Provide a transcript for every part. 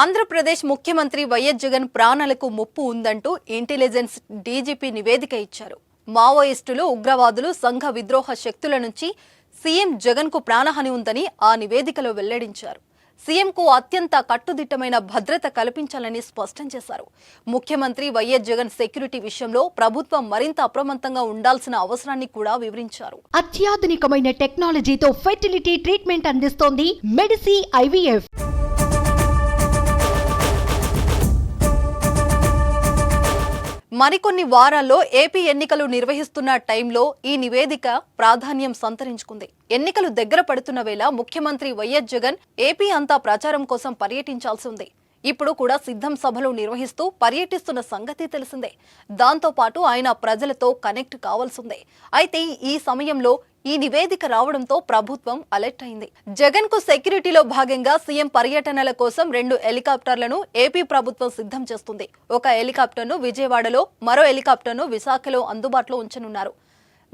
ఆంధ్రప్రదేశ్ ముఖ్యమంత్రి వైఎస్ జగన్ ప్రాణాలకు ముప్పు ఉందంటూ ఇంటెలిజెన్స్ డీజీపీ నివేదిక ఇచ్చారు. మావోయిస్టులు ఉగ్రవాదులు సంఘ విద్రోహ శక్తుల నుంచి సీఎం జగన్కు ప్రాణహాని ఉందని ఆ నివేదికలో వెల్లడించారు. సీఎంకు అత్యంత కట్టుదిట్టమైన భద్రత కల్పించాలని స్పష్టం చేశారు. ముఖ్యమంత్రి వైఎస్ జగన్ సెక్యూరిటీ విషయంలో ప్రభుత్వం మరింత అప్రమత్తంగా ఉండాల్సిన అవసరాన్ని కూడా వివరించారు. అత్యాధునికమైన టెక్నాలజీతో ఫెర్టిలిటీ ట్రీట్మెంట్ అందిస్తోంది మెడిసి ఐవీఎఫ్. మరికొన్ని వారాల్లో ఏపీ ఎన్నికలు నిర్వహిస్తున్న టైంలో ఈ నివేదిక ప్రాధాన్యం సంతరించుకుంది. ఎన్నికలు దగ్గర పడుతున్న వేళ ముఖ్యమంత్రి వైఎస్ జగన్ ఏపీ అంతా ప్రచారం కోసం పర్యటించాల్సి ఉంది. ఇప్పుడు కూడా సిద్ధం సభలు నిర్వహిస్తూ పర్యటిస్తున్న సంగతి తెలిసిందే. దాంతో పాటు ఆయన ప్రజలతో కనెక్ట్ కావాల్సిందే. అయితే ఈ సమయంలో ఈ నివేదిక రావడంతో ప్రభుత్వం అలర్ట్ అయింది. జగన్కు సెక్యూరిటీలో భాగంగా సీఎం పర్యటనల కోసం రెండు హెలికాప్టర్లను ఏపీ ప్రభుత్వం సిద్ధం చేస్తుంది. ఒక హెలికాప్టర్ను విజయవాడలో మరో హెలికాప్టర్ను విశాఖలో అందుబాటులో ఉంచనున్నారు.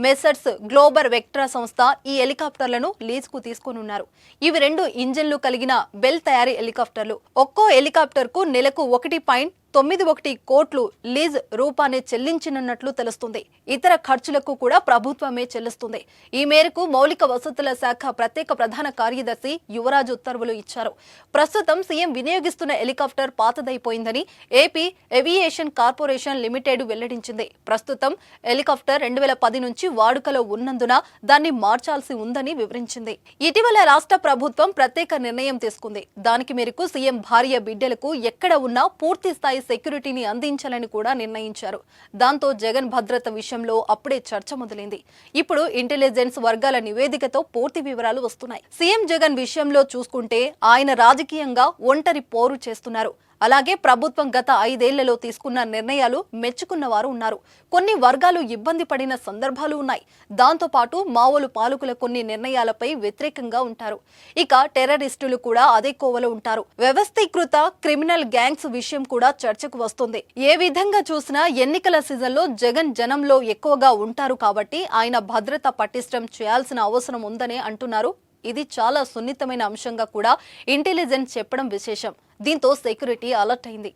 మెసర్స్ గ్లోబర్ వెక్ట్రా సంస్థ ఈ హెలికాప్టర్లను లీజ్కు తీసుకోనున్నారు. ఇవి రెండు ఇంజన్లు కలిగిన బెల్ తయారీ హెలికాప్టర్లు. ఒక్కో హెలికాప్టర్కు నెలకు ఒకటి పాయింట్ తొమ్మిది ఒకటి కోట్లు లీజ్ రూపాన్ని చెల్లించనున్నట్లు తెలుస్తుంది. ఇతర ఖర్చులకు కూడా ప్రభుత్వమే చెల్లిస్తుంది. ఈ మేరకు మౌలిక వసతుల శాఖ ప్రత్యేక ప్రధాన కార్యదర్శి యువరాజ్ ఉత్తర్వులు ఇచ్చారు. ప్రస్తుతం సీఎం వినియోగిస్తున్న హెలికాప్టర్ పాతదైపోయిందని ఏపీ ఏవియేషన్ కార్పొరేషన్ లిమిటెడ్ వెల్లడించింది. ప్రస్తుతం హెలికాప్టర్ రెండు వేల పది నుంచి వాడుకలో ఉన్నందున దాన్ని మార్చాల్సి ఉందని వివరించింది. ఇటీవల రాష్ట్ర ప్రభుత్వం ప్రత్యేక నిర్ణయం తీసుకుంది. దానికి మేరకు సీఎం భార్య బిడ్డలకు ఎక్కడ ఉన్నా పూర్తి స్థాయి సెక్యూరిటీని అందించాలని కూడా నిర్ణయించారు. దాంతో జగన్ భద్రత విషయంలో అప్పుడే చర్చ మొదలైంది. ఇప్పుడు ఇంటెలిజెన్స్ వర్గాల నివేదికతో పూర్తి వివరాలు వస్తున్నాయి. సీఎం జగన్ విషయంలో చూసుకుంటే ఆయన రాజకీయంగా ఒంటరి పోరు చేస్తున్నారు. అలాగే ప్రభుత్వం గత ఐదేళ్ళలో తీసుకున్న నిర్ణయాలు మెచ్చుకున్న వారు ఉన్నారు. కొన్ని వర్గాలు ఇబ్బంది పడిన సందర్భాలు ఉన్నాయి. దాంతో పాటు మావోలు పాలకుల కొన్ని నిర్ణయాలపై వ్యతిరేకంగా ఉంటారు. ఇక టెర్రరిస్టులు కూడా అదే కోవలో ఉంటారు. వ్యవస్థీకృత క్రిమినల్ గ్యాంగ్స్ విషయం కూడా చర్చకు వస్తుంది. ఏ విధంగా చూసినా ఎన్నికల సీజన్లో జగన్ జనంలో ఎక్కువగా ఉంటారు కాబట్టి ఆయన భద్రత పటిష్టం చేయాల్సిన అవసరం ఉందని అంటున్నారు ఇది చాలా సున్నితమైన అంశంగా కూడా ఇంటెలిజెన్స్ చెప్పడం విశేషం. దీంతో సెక్యూరిటీ అలర్ట్ అయింది.